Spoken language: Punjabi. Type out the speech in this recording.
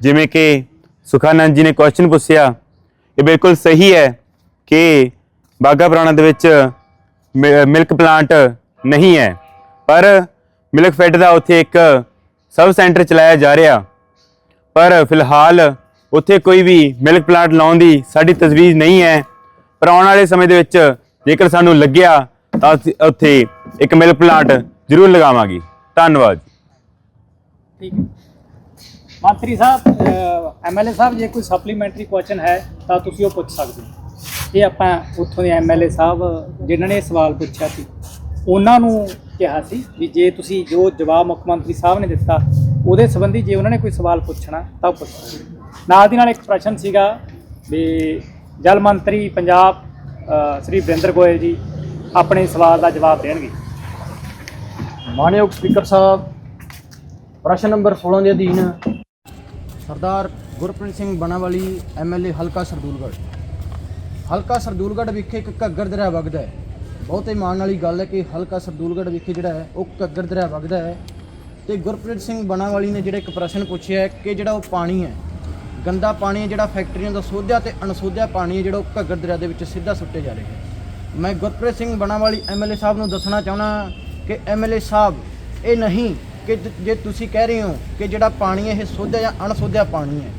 ਜਿਵੇਂ ਕਿ ਸੁਖਾਨੰਦ ਜੀ ਨੇ ਕੁਐਸਚਨ ਪੁੱਛਿਆ, ਇਹ ਬਿਲਕੁਲ ਸਹੀ ਹੈ ਕਿ ਬਾਗਾ ਪੁਰਾਣਾ ਦੇ ਵਿੱਚ ਮਿ- ਮਿਲਕ ਪਲਾਂਟ ਨਹੀਂ ਹੈ। ਪਰ ਮਿਲਕ ਫੈਡ ਦਾ ਉੱਥੇ ਇੱਕ ਸਬ ਸੈਂਟਰ ਚਲਾਇਆ ਜਾ ਰਿਹਾ। ਪਰ ਫਿਲਹਾਲ ਉੱਥੇ ਕੋਈ ਵੀ ਮਿਲਕ ਪਲਾਂਟ ਲਾਉਣ ਦੀ ਸਾਡੀ ਤਜਵੀਜ਼ ਨਹੀਂ ਹੈ। ਪਰ ਆਉਣ ਵਾਲੇ ਸਮੇਂ ਦੇ ਵਿੱਚ ਜੇਕਰ ਸਾਨੂੰ ਲੱਗਿਆ ਤਾਂ ਅਸੀਂ ਉੱਥੇ ਇੱਕ ਮਿਲਕ ਪਲਾਂਟ ਜ਼ਰੂਰ ਲਗਾਵਾਂਗੇ। ਧੰਨਵਾਦ ਠੀਕ ਹੈ। ਮੰਤਰੀ ਸਾਹਿਬ ਐਮਐਲਏ ਸਾਹਿਬ, ਜੇ ਕੋਈ ਸਪਲੀਮੈਂਟਰੀ ਕੁਐਸਚਨ ਹੈ, ਤਾਂ ਤੁਸੀਂ ਉਹ ਪੁੱਛ ਸਕਦੇ ਹੋ। ਇਹ ਆਪਾਂ ਉੱਥੋਂ ਦੇ ਐਮਐਲਏ ਸਾਹਿਬ, ਜਿਨ੍ਹਾਂ ਨੇ ਇਹ ਸਵਾਲ ਪੁੱਛਿਆ ਸੀ, ਉਹਨਾਂ ਨੂੰ ਕਿਹਾ ਸੀ ਵੀ ਜੇ ਤੁਸੀਂ ਜੋ ਜਵਾਬ ਮੁੱਖ ਮੰਤਰੀ ਸਾਹਿਬ ਨੇ ਦਿੱਤਾ, ਉਹਦੇ ਸੰਬੰਧੀ ਜੇ ਉਹਨਾਂ ਨੇ ਕੋਈ ਸਵਾਲ ਪੁੱਛਣਾ, ਤਾਂ ਉਹ ਪੁੱਛ ਸਕਦੇ ਨਾਲ ਦੀ ਨਾਲ ਇੱਕ ਪ੍ਰਸ਼ਨ ਸੀਗਾ ਵੀ ਜਲ ਮੰਤਰੀ ਪੰਜਾਬ ਸ੍ਰੀ ਵਰਿੰਦਰ ਗੋਇਲ ਜੀ ਆਪਣੇ ਸਵਾਲ ਦਾ ਜਵਾਬ ਦੇਣਗੇ। ਮਾਨਯੋਗ ਸਪੀਕਰ ਸਾਹਿਬ, ਪ੍ਰਸ਼ਨ ਨੰਬਰ 16 ਦੇ ਅਧੀਨ ਸਰਦਾਰ ਗੁਰਪ੍ਰੀਤ ਸਿੰਘ ਬਣਾਵਾਲੀ ਐਮਐਲਏ ਹਲਕਾ ਸਰਦੂਲਗੜ੍ਹ। ਹਲਕਾ ਸਰਦੂਲਗੜ੍ਹ ਵਿਖੇ ਇੱਕ ਘੱਗਰ ਦਰਿਆ ਵਗਦਾ ਹੈ। ਬਹੁਤ ਹੀ ਮਾਣ ਵਾਲੀ ਗੱਲ ਹੈ ਕਿ ਹਲਕਾ ਸਰਦੂਲਗੜ੍ਹ ਵਿਖੇ ਜਿਹੜਾ ਹੈ, ਉਹ ਘੱਗਰ ਦਰਿਆ ਵਗਦਾ ਹੈ ਤੇ ਗੁਰਪ੍ਰੀਤ ਸਿੰਘ ਬਣਾਵਾਲੀ ਨੇ ਜਿਹੜਾ ਇੱਕ ਪ੍ਰਸ਼ਨ ਪੁੱਛਿਆ ਹੈ ਕਿ ਜਿਹੜਾ ਉਹ ਪਾਣੀ ਹੈ, ਗੰਦਾ ਪਾਣੀ ਹੈ ਜਿਹੜਾ ਫੈਕਟਰੀਆਂ ਦਾ ਸੋਧਿਆ ਤੇ ਅਣਸੋਧਿਆ ਪਾਣੀ ਹੈ ਜਿਹੜਾ ਉਹ ਘੱਗਰ ਦਰਿਆ ਦੇ ਵਿੱਚ ਸਿੱਧਾ ਸੁੱਟੇ ਜਾ ਰਿਹਾ ਹੈ ਮੈਂ ਗੁਰਪ੍ਰੀਤ ਸਿੰਘ ਬਣਾਵਾਲੀ ਐਮਐਲਏ ਸਾਹਿਬ ਨੂੰ ਦੱਸਣਾ ਚਾਹੁੰਦਾ ਕਿ ਐਮਐਲਏ ਸਾਹਿਬ, ਇਹ ਨਹੀਂ ਕਿ ਜ- ਜੇ ਤੁਸੀਂ ਕਹਿ ਰਹੇ ਹੋ ਕਿ ਜਿਹੜਾ ਪਾਣੀ ਹੈ ਇਹ ਸੋਧਿਆ ਜਾਂ ਅਣਸੋਧਿਆ ਪਾਣੀ ਹੈ।